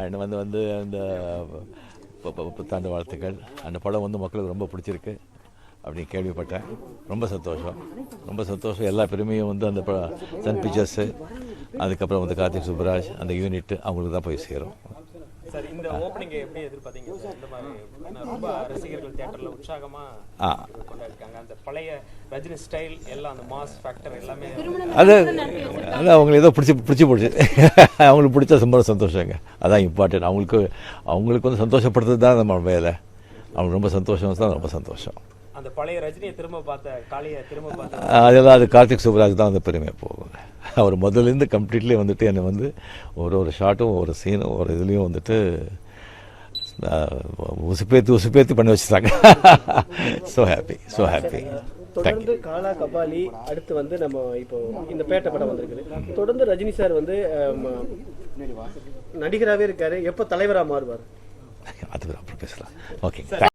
And வந்து வந்து அந்த புத்தாண்டு வாழ்த்துக்கள். அந்த படம் வந்து மக்களுக்கு ரொம்ப பிடிச்சிருக்கு அப்படின்னு கேள்விப்பட்டேன். ரொம்ப சந்தோஷம். ரொம்ப சந்தோஷம். எல்லா பெருமையும் வந்து அந்த ப- சன் பிக்சர்ஸு அதுக்கப்புறம் வந்து கார்த்திக் சுப்ராஜ் அந்த யூனிட் அவங்களுக்கு தான் போய் சேரும். சார் இந்த ஓப்பனிங் எப்படி எதிர்பார்த்தீங்க சார்? இந்த மாதிரி ஏன்னா ரொம்ப ரசிகர்கள் தியேட்டர்ல உற்சாகமா ஆ. கொண்டாடிருக்காங்க. அந்த பழைய ரஜினி ஸ்டைல் எல்லாம் அந்த மாஸ் ஃபேக்டர் எல்லாமே அது அது அவங்களுக்கு ஏதோ பிடிச்சி பிடிச்சி பிடிச்சி அவங்களுக்கு பிடிச்ச ரொம்ப சந்தோஷங்க. அதான் இம்பார்ட்டன்ட் அவங்களுக்கு அவங்களுக்கு வந்து சந்தோஷப்படுறது தான் நம்ம வேலை. அவங்களுக்கு ரொம்ப சந்தோஷம் தான் ரொம்ப சந்தோஷம். அந்த பழைய ரஜினியை திரும்ப பார்த்த காளியை திரும்ப பார்த்த அதெல்லாம் அது கார்த்திக் சுப்ராஜ் தான் அந்த பெருமை போகுங்க. அவர் முதல்லேருந்து கம்ப்ளீட்லி வந்துட்டு என்னை வந்து ஒரு ஒரு ஷாட்டும் ஒரு சீனும் ஒரு இதுலேயும் வந்துட்டு உசுப்பேத்தி உசுப்பேத்தி பண்ணி வச்சுட்டாங்க ஸோ ஹாப்பி ஸோ ஹாப்பி தொடர்ந்து காலா கபாலி அடுத்து வந்து நம்ம இப்போ இந்த பேட்டை படம் வந்திருக்குது தொடர்ந்து ரஜினி சார் வந்து நடிகராகவே இருக்காரு எப்போ தலைவராக மாறுவார் அது அப்புறம் பேசலாம் ஓகே